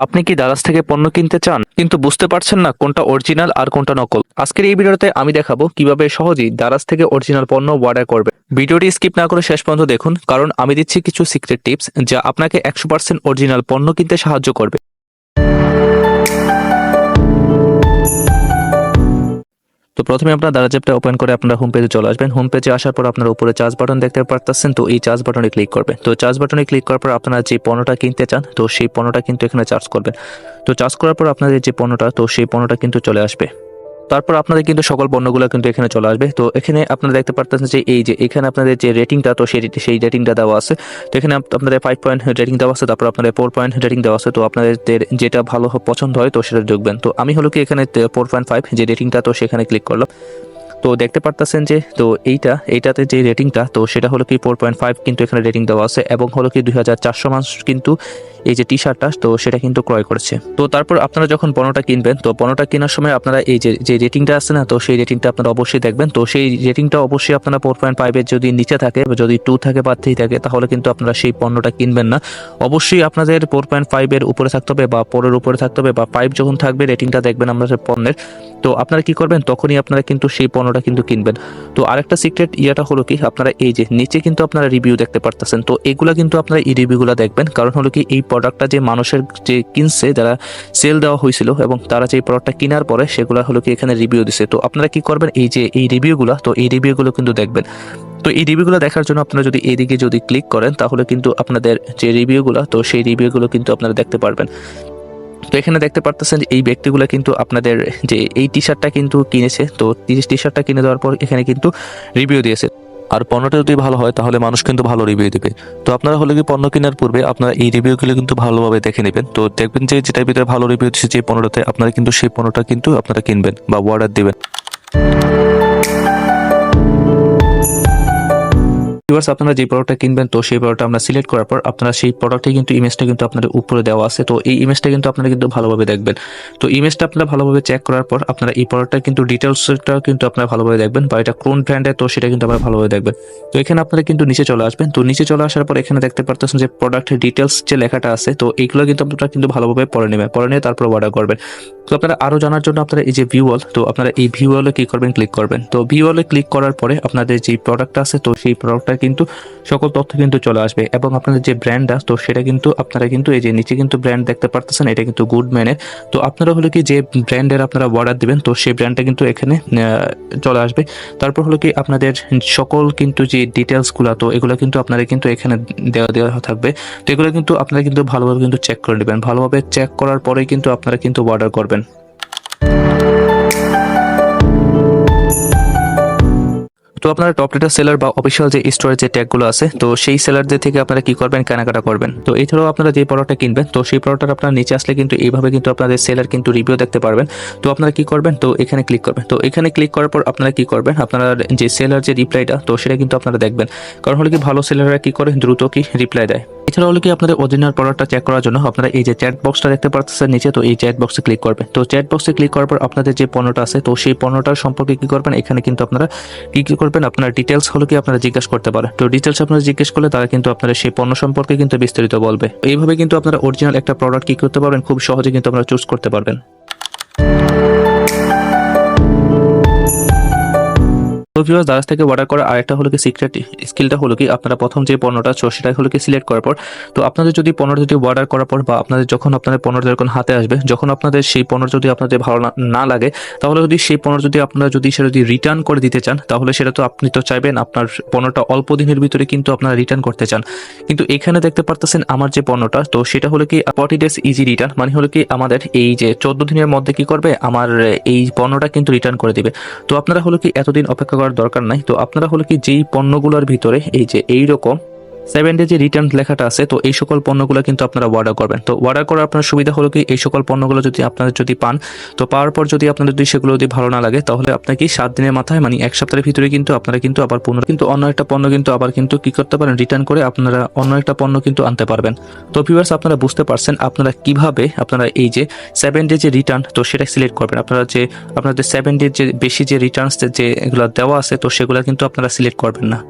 আপনি কি দারাজ থেকে পণ্য কিনতে চান? কিন্তু বুঝতে পারছেন না কোনটা অরিজিনাল আর কোনটা নকল। আজকের এই ভিডিওতে আমি দেখাবো কীভাবে সহজেই দারাজ থেকে অরিজিনাল পণ্য অর্ডার করবে ভিডিওটি স্কিপ না করে শেষ পর্যন্ত দেখুন, কারণ আমি দিচ্ছি কিছু সিক্রেট টিপস যা আপনাকে একশো পার্সেন্ট অরিজিনাল পণ্য কিনতে সাহায্য করবে। তো প্রথমে আপনার দারাজ চ্যাপটা ওপেন করে আপনারা হোম পেজে চলে আসবেন। হোম পেজে আসার পর আপনারা উপরে চার্জ বাটন দেখতে পারতেছেন, তো এই চার্জ বাটনে ক্লিক করবেন। তো চার্জ বাটনে ক্লিক করার পর আপনারা যে পণ্যটা কিনতে চান, তো সেই পণ্যটা কিন্তু এখানে চার্জ করবেন। তো চার্জ করার পর আপনাদের যে পণ্যটা, তো সেই পণ্যটা কিন্তু চলে আসবে। তারপর আপনাদের কিন্তু সকল পণ্যগুলো কিন্তু এখানে চলে আসবে। তো এখানে আপনারা দেখতে পারতেছেন যে এই যে এখানে আপনাদের যে রেটিংটা তো সেই সেই রেটিংটা দেওয়া আছে। তো এখানে আপনাদের ফাইভ পয়েন্ট রেটিং দেওয়া আছে, তারপর আপনাদের ফোর পয়েন্ট রেটিং দেওয়া আছে। তো আপনাদের যেটা ভালো পছন্দ হয়, তো সেটা ঢুকবেন তো আমি হলো কি এখানে ফোর পয়েন্ট ফাইভ যে রেটিংটা তো সেখানে ক্লিক করলাম। তো দেখতে পারতেছেন যে, তো এইটা, এইটাতে যে রেটিংটা তো সেটা হলো কি ফোর পয়েন্ট ফাইভ কিন্তু এখানে রেটিং দেওয়া আছে এবং হলো কি দুই হাজার চারশো মানুষ কিন্তু এই যে টি শার্টটা তো সেটা কিন্তু ক্রয় করেছে। তো তারপর আপনারা যখন পণ্যটা কিনবেন, তো পণ্যটা কেনার সময় আপনারা এই যে যে রেটিংটা আছে না, তো সেই রেটিংটা আপনারা অবশ্যই দেখবেন। তো সেই রেটিংটা অবশ্যই আপনারা ফোর পয়েন্ট ফাইভের যদি নিচে থাকে যদি টু থাকে বা থ্রি থাকে, তাহলে কিন্তু আপনারা সেই পণ্যটা কিনবেন না। অবশ্যই আপনাদের ফোর পয়েন্ট ফাইভের উপরে থাকতে হবে বা পরের উপরে থাকতে হবে বা ফাইভ যখন থাকবে রেটিংটা দেখবেন আপনাদের পণ্যের। তো আপনারা কি করবেন? তখনই আপনারা কিন্তু সেই পণ্যটা কিন্তু কিনবেন। তো আরেকটা সিক্রেট ইয়েটা হলো কি, আপনারা এই যে নিচে কিন্তু আপনারা রিভিউ দেখতে পারতেছেন। তো এগুলা কিন্তু আপনারা এই রিভিউগুলো দেখবেন। কারণ হলো কি, এই প্রোডাক্টটা যে মানুষের যে কিনছে, যারা সেল দেওয়া হয়েছিল এবং তারা যে প্রোডাক্টটা কেনার পরে সেগুলো হলো কি এখানে রিভিউ দিছে। তো আপনারা কি করবেন? এই যে এই রিভিউগুলো তো এই রিভিউগুলো কিন্তু দেখবেন। তো এই রিভিউগুলো দেখার জন্য আপনারা যদি এইদিকে যদি ক্লিক করেন, তাহলে কিন্তু আপনাদের যে রিভিউগুলো তো সেই রিভিউগুলো কিন্তু আপনারা দেখতে পারবেন। তো এখানে দেখতে পারতেছেন যে এই ব্যক্তিগুলো কিন্তু আপনাদের যে এই টি শার্টটা কিন্তু কিনেছে, তো টি শার্টটা কিনে দেওয়ার পর এখানে কিন্তু রিভিউ দিয়েছে। আর পণ্যটা যদি ভালো হয়, তাহলে মানুষ কিন্তু ভালো রিভিউ দেবে। তো আপনারা হলে কি পণ্য কেনার পূর্বে আপনারা এই রিভিউগুলো কিন্তু ভালোভাবে দেখে নেবেন। তো দেখবেন যে যেটার ভিতরে ভালো রিভিউ দিচ্ছে যে পণ্যটাতে আপনারা কিন্তু সেই পণ্যটা কিন্তু আপনারা কিনবেন বা অর্ডার দিবেন। ভিউয়ার্স আপনারা যে প্রোডাক্টটা কিনবেন, তো সেই প্রোডাক্টটা আমরা সিলেক্ট করার পর আপনারা সেই প্রোডাক্টে কিন্তু ইমেজটা কিন্তু আপনাদের উপরে দেওয়া আছে। তো এই ইমেজটা কিন্তু আপনারা কিন্তু ভালোভাবে দেখবেন। তো ইমেজটা আপনারা ভালোভাবে চেক করার পর আপনারা এই প্রোডাক্টটা কিন্তু ডিটেলসটা কিন্তু আপনারা ভালোভাবে দেখবেন বা এটা কোন ব্র্যান্ডের তো সেটা কিন্তু আপনারা ভালোভাবে দেখবেন। তো এখানে আপনারা কিন্তু নিচে চলে আসবেন। তো নিচে চলে আসার পর এখানে দেখতে পারতেছেন যে প্রোডাক্টের ডিটেলস যে লেখাটা আছে, তো এইগুলো কিন্তু আপনারা কিন্তু ভালোভাবে পড়ে নেবেন। পড়ে নিয়ে তারপর অর্ডার করবেন। তো আপনারা আরও জানার জন্য আপনারা এই যে ভিউয়াল তো আপনারা এই ভিউয়ালে কি করবেন ক্লিক করবেন। তো ভিউয়ালে ক্লিক করার পরে আপনাদের যে প্রোডাক্টটা আছে, তো সেই প্রোডাক্টটা কিন্তু সকল তথ্য কিন্তু চলে আসবে। এবং আপনাদের যে ব্র্যান্ড ব্র্যান্ডটা তো সেটা কিন্তু আপনারা কিন্তু এই যে নিচে কিন্তু ব্র্যান্ড দেখতে পারতেছেন, এটা কিন্তু গুড ম্যানের তো আপনারা হলো কি যে ব্র্যান্ডের আপনারা অর্ডার দিবেন, তো সেই ব্র্যান্ডটা কিন্তু এখানে চলে আসবে। তারপর হলো কি আপনাদের সকল কিন্তু যে ডিটেলসগুলো তো এগুলো কিন্তু আপনারা কিন্তু এখানে দেওয়া দেওয়া থাকবে। তো এগুলো কিন্তু আপনারা কিন্তু ভালোভাবে কিন্তু চেক করে নেবেন। ভালোভাবে চেক করার পরেই কিন্তু আপনারা কিন্তু অর্ডার করবেন। আপনারা টপ রেটার সেলার বা অফিসিয়াল যে স্টোরের যে ট্যাগগুলো আছে, তো সেই সেলারদের থেকে আপনারা কি করবেন? কেনাকাটা করবেন। তো এছাড়াও আপনারা যে প্রোডাক্টটা কিনবেন, তো সেই প্রোডাক্টটা আপনার নিচে আসলে কিন্তু এইভাবে কিন্তু আপনাদের সেলার কিন্তু রিভিউ দেখতে পারবেন। তো আপনারা কি করবেন? তো এখানে ক্লিক করবেন। তো এখানে ক্লিক করার পর আপনারা কি করবেন? আপনারা যে সেলার যে রিপ্লাইটা তো সেটা কিন্তু আপনারা দেখবেন। কারণ হলো কি, ভালো সেলাররা কি করে? দ্রুত কি রিপ্লাই দেয়। এছাড়া হলো কি আপনাদের অরিজিনাল প্রোডাক্টটা চেক করার জন্য আপনারা এই যে চ্যাট বক্সটা দেখতে পাচ্ছেন নিচে, তো এই চ্যাট বক্সে ক্লিক করবেন তো চ্যাট বক্সে ক্লিক করার পর আপনাদের যে পণ্যটা আছে, তো সেই পণ্যটার সম্পর্কে কি করবেন? এখানে কিন্তু আপনারা কি কি করবেন? আপনার ডিটেলস হলো কি আপনারা জিজ্ঞেস করতে পারেন। তো ডিটেলস আপনারা জিজ্ঞেস করলে তারা কিন্তু আপনারা সেই পণ্য সম্পর্কে কিন্তু বিস্তারিত বলবে। এইভাবে কিন্তু আপনারা অরিজিনাল একটা প্রোডাক্ট কি করতে পারবেন? খুব সহজে কিন্তু আপনারা চুজ করতে পারবেন। তো ভিউয়ার্স দারাজ থেকে অর্ডার করা আরেকটা হলো কি সিক্রেট স্কিলটা হলো কি আপনারা প্রথম যে পণ্যটা ছো সেটা হলো কি সিলেক্ট করার পর। তো আপনাদের যদি পণ্যটা যদি অর্ডার করার পর বা আপনাদের যখন আপনাদের পণ্যটা যখন হাতে আসবে, যখন আপনাদের সেই পণ্য যদি আপনাদের ভালো না- না লাগে, তাহলে যদি সেই পণ্য যদি আপনারা যদি সেটা যদি রিটার্ন করে দিতে চান, তাহলে সেটা তো আপনি তো চাইবেন আপনার পণ্যটা অল্প দিনের ভিতরে কিন্তু আপনারা রিটার্ন করতে চান। কিন্তু এখানে দেখতে পারতেছেন আমার যে পণ্যটা, তো সেটা হলো কি ফর্টি ডেজ ইজি রিটার্ন মানে হলো কি আমাদের এই যে চোদ্দ দিনের মধ্যে কি করবে? আমার এই পণ্যটা কিন্তু রিটার্ন করে দিবে। তো আপনারা হলো কি এতদিন অপেক্ষা করার দরকার নাই। তো আপনারা হলো কি যেই পণ্যগুলোর ভিতরে এই যে এই রকম সেভেন ডে যে রিটার্ন লেখাটা আছে, তো এই সকল পণ্যগুলো কিন্তু আপনারা অর্ডার করবেন। তো অর্ডার করার আপনার সুবিধা হলো কি, এই সকল পণ্যগুলো যদি আপনারা যদি পান, তো পাওয়ার পর যদি আপনাদের যদি সেগুলো যদি ভালো না লাগে, তাহলে আপনাকে সাত দিনের মাথায় মানে এক সপ্তাহের ভিতরে কিন্তু আপনারা কিন্তু আবার পুনর কিন্তু অন্য একটা পণ্য কিন্তু আবার কিন্তু কি করতে পারেন রিটার্ন করে আপনারা অন্য একটা পণ্য কিন্তু আনতে পারবেন। তো ভিউয়ার্স আপনারা বুঝতে পারছেন আপনারা কীভাবে আপনারা এই যে সেভেন ডে যে রিটার্ন তো সেটা সিলেক্ট করবেন। আপনারা যে আপনাদের সেভেন ডে যে বেশি যে রিটার্নস যে এগুলো দেওয়া আছে, তো সেগুলো কিন্তু আপনারা সিলেক্ট করবেন না।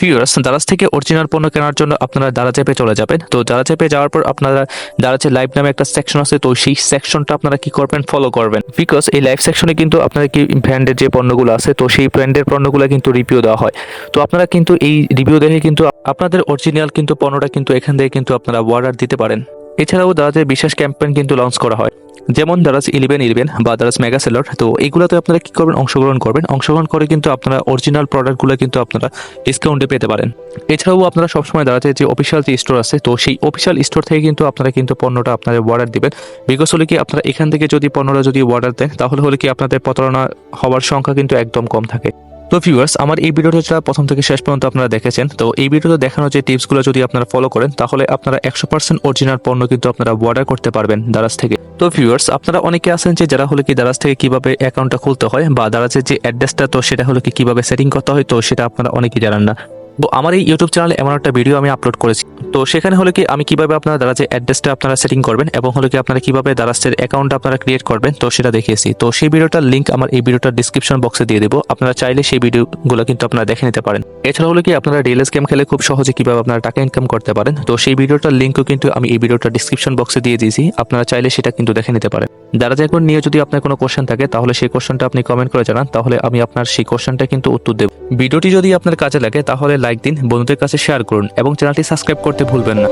ভিউয়ার্স দারাজ থেকে অরিজিনাল পণ্য কেনার জন্য আপনারা দারাজ অ্যাপে চলে যাবেন। তো দারাজ অ্যাপে যাওয়ার পর আপনারা দারাজে লাইভ নামে একটা সেকশন আছে, তো সেই সেকশনটা আপনারা কি করবেন? ফলো করবেন। বিকজ এই লাইভ সেকশনে কিন্তু আপনারা কি ব্র্যান্ডের যে পণ্যগুলো আছে, তো সেই ব্র্যান্ডের পণ্যগুলো কিন্তু রিভিউ দেওয়া হয়। তো আপনারা কিন্তু এই রিভিউ দেখে কিন্তু আপনাদের অরিজিনাল কিন্তু পণ্যটা কিন্তু এখান থেকে কিন্তু আপনারা অর্ডার দিতে পারেন। এছাড়াও দারাজের বিশেষ ক্যাম্পেইন কিন্তু লঞ্চ করা হয়। যেমন দারাজ ইলেভেন ইলেভেন বা দারাজ মেগা সেলার তো এইগুলোতে আপনারা কি করবেন? অংশগ্রহণ করবেন। অংশগ্রহণ করে কিন্তু আপনারা অরিজিনাল প্রোডাক্টগুলো কিন্তু আপনারা ডিসকাউন্টে পেতে পারেন। এছাড়াও আপনারা সবসময় দাঁড়াতে যে অফিসিয়াল যে স্টোর আছে, তো সেই অফিসিয়াল স্টোর থেকে কিন্তু আপনারা কিন্তু পণ্যটা আপনাদের অর্ডার দিবেন। বিকজ হলে কি, আপনারা এখান থেকে যদি পণ্যটা যদি অর্ডার দেন, তাহলে হলে কি আপনাদের প্রতারণা হওয়ার সংখ্যা কিন্তু একদম কম থাকে। তো ভিউয়ার্স আমার এই ভিডিওটা যারা প্রথম থেকে শেষ পর্যন্ত আপনারা দেখেছেন। তো এই ভিডিওতে দেখানো যে টিপসগুলো যদি আপনারা ফলো করেন, তাহলে আপনারা একশো পার্সেন্ট অরিজিনাল পণ্য কিন্তু আপনারা অর্ডার করতে পারবেন দারাজ থেকে। তো ভিউয়ার্স আপনারা অনেকে আছেন যে যারা হলে কি দারাজ থেকে কীভাবে অ্যাকাউন্টটা খুলতে হয়, বা দারাজের যে অ্যাড্রেসটা তো সেটা হলে কি কীভাবে সেটিং করতে হয়, তো সেটা আপনারা অনেকেই জানান না। তো আমার এই ইউটিউব চ্যানেলে এমন একটা ভিডিও আমি আপলোড করেছি। তো সেখানে হলে কি, আমি কীভাবে আপনারা দারাজের অ্যাড্রেসটা আপনারা সেটিং করবেন এবং হলে কি আপনারা কীভাবে দারাজের অ্যাকাউন্ট আপনারা ক্রিয়েট করবেন, তো সেটা দেখিয়েছি। তো সেই ভিডিওটার লিঙ্ক আমার এই ভিডিওটার ডিসক্রিপশন বক্সে দিয়ে দেবো। আপনারা চাইলে সেই ভিডিওগুলো কিন্তু আপনারা দেখে নিতে পারেন। এছাড়া হলো কি, আপনারা রিয়েলস গেম খেলে খুব সহজে কীভাবে আপনারা টাকা ইনকাম করতে পারেন? তো সেই ভিডিওটার লিঙ্কও কিন্তু আমি এই ভিডিওটা ডিসক্রিপশন বক্সে দিয়ে দিয়েছি। আপনারা চাইলে সেটা কিন্তু দেখে নিতে পারেন। দারাজ অ্যাকাউন্ট নিয়ে যদি আপনার কোনো কোশ্চেন থাকে, তাহলে সেই কোশ্চেনটা আপনি কমেন্ট করে জানান, তাহলে আমি আপনার সেই কোশ্চেনটা কিন্তু উত্তর দেব। ভিডিওটি যদি আপনার কাজে লাগে, তাহলে লাইক দিন, বন্ধুদের কাছে শেয়ার করুন, এবং চ্যানেলটি সাবস্ক্রাইব করতে ভুলবেন না।